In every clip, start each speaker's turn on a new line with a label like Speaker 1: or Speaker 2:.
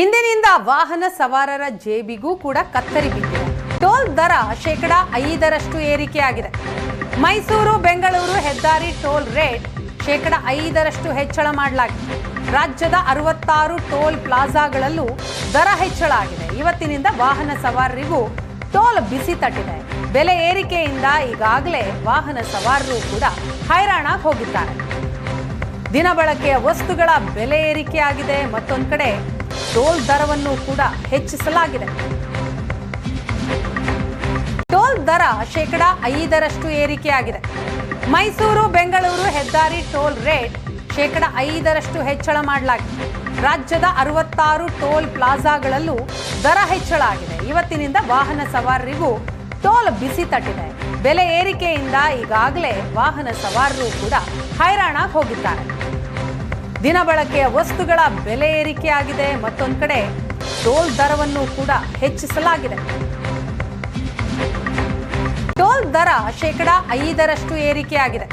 Speaker 1: ಇಂದಿನಿಂದ ವಾಹನ ಸವಾರರ ಜೇಬಿಗೂ ಕೂಡ ಕತ್ತರಿ ಬಿದ್ದಿದೆ. ಟೋಲ್ ದರ ಶೇಕಡ ಐದರಷ್ಟು ಏರಿಕೆಯಾಗಿದೆ. ಮೈಸೂರು, ಬೆಂಗಳೂರು ಹೆದ್ದಾರಿ ಟೋಲ್ ರೇಟ್ ಶೇಕಡ ಐದರಷ್ಟು ಹೆಚ್ಚಳ ಮಾಡಲಾಗಿದೆ. ರಾಜ್ಯದ ಅರವತ್ತಾರು ಟೋಲ್ ಪ್ಲಾಜಾಗಳಲ್ಲೂ ದರ ಹೆಚ್ಚಳ ಆಗಿದೆ. ಇವತ್ತಿನಿಂದ ವಾಹನ ಸವಾರರಿಗೂ ಟೋಲ್ ಬಿಸಿ ತಟ್ಟಿದೆ. ಬೆಲೆ ಏರಿಕೆಯಿಂದ ಈಗಾಗಲೇ ವಾಹನ ಸವಾರರು ಕೂಡ ಹೈರಾಣ ಹೋಗಿದ್ದಾರೆ. ದಿನಬಳಕೆಯ ವಸ್ತುಗಳ ಬೆಲೆ ಏರಿಕೆಯಾಗಿದೆ. ಮತ್ತೊಂದು ಕಡೆ ಟೋಲ್ ದರವನ್ನು ಕೂಡ ಹೆಚ್ಚಿಸಲಾಗಿದೆ. ಟೋಲ್ ದರ ಶೇಕಡ ಐದರಷ್ಟು ಏರಿಕೆಯಾಗಿದೆ. ಮೈಸೂರು, ಬೆಂಗಳೂರು ಹೆದ್ದಾರಿ ಟೋಲ್ ರೇಟ್ ಶೇಕಡ ಐದರಷ್ಟು ಹೆಚ್ಚಳ ಮಾಡಲಾಗಿದೆ. ರಾಜ್ಯದ ಅರವತ್ತಾರು ಟೋಲ್ ಪ್ಲಾಜಾಗಳಲ್ಲೂ ದರ ಹೆಚ್ಚಳ ಆಗಿದೆ. ಇವತ್ತಿನಿಂದ ವಾಹನ ಸವಾರರಿಗೂ ಟೋಲ್ ಬಿಸಿ ತಟ್ಟಿದೆ. ಬೆಲೆ ಏರಿಕೆಯಿಂದ ಈಗಾಗಲೇ ವಾಹನ ಸವಾರರು ಕೂಡ ಹೈರಾಣಾಗಿ ಹೋಗಿದ್ದಾರೆ. ದಿನಬಳಕೆಯ ವಸ್ತುಗಳ ಬೆಲೆ ಏರಿಕೆಯಾಗಿದೆ. ಮತ್ತೊಂದು ಕಡೆ ಟೋಲ್ ದರವನ್ನು ಕೂಡ ಹೆಚ್ಚಿಸಲಾಗಿದೆ. ಟೋಲ್ ದರ ಶೇಕಡ ಐದರಷ್ಟು ಏರಿಕೆಯಾಗಿದೆ.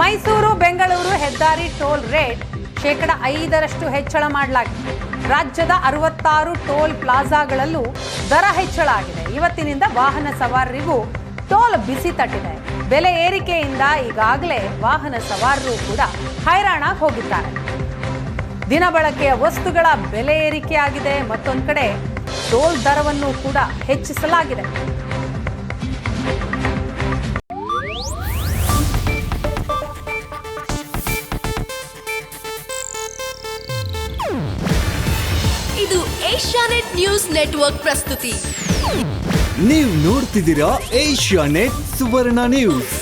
Speaker 1: ಮೈಸೂರು, ಬೆಂಗಳೂರು ಹೆದ್ದಾರಿ ಟೋಲ್ ರೇಟ್ ಶೇಕಡ ಐದರಷ್ಟು ಹೆಚ್ಚಳ ಮಾಡಲಾಗಿದೆ. ರಾಜ್ಯದ ಅರವತ್ತಾರು ಟೋಲ್ ಪ್ಲಾಜಾಗಳಲ್ಲೂ ದರ ಹೆಚ್ಚಳ ಆಗಿದೆ. ಇವತ್ತಿನಿಂದ ವಾಹನ ಸವಾರರಿಗೂ ಟೋಲ್ ಬಿಸಿ ತಟ್ಟಿದೆ. ಬೆಲೆ ಏರಿಕೆಯಿಂದ ಈಗಾಗಲೇ ವಾಹನ ಸವಾರರು ಕೂಡ ಹೈರಾಣಾಗಿ ಹೋಗಿದ್ದಾರೆ. ದಿನಬಳಕೆಯ ವಸ್ತುಗಳ ಬೆಲೆ ಏರಿಕೆಯಾಗಿದೆ. ಮತ್ತೊಂದು ಕಡೆ ಟೋಲ್ ದರವನ್ನು ಕೂಡ ಹೆಚ್ಚಿಸಲಾಗಿದೆ.
Speaker 2: ಇದು ಏಷ್ಯಾನೆಟ್ ನ್ಯೂಸ್ ನೆಟ್ವರ್ಕ್ ಪ್ರಸ್ತುತಿ.
Speaker 3: ನೀವು ನೋಡ್ತಿದ್ದೀರಾ ಏಷ್ಯಾ ನೆಟ್ ಸುವರ್ಣ ನ್ಯೂಸ್.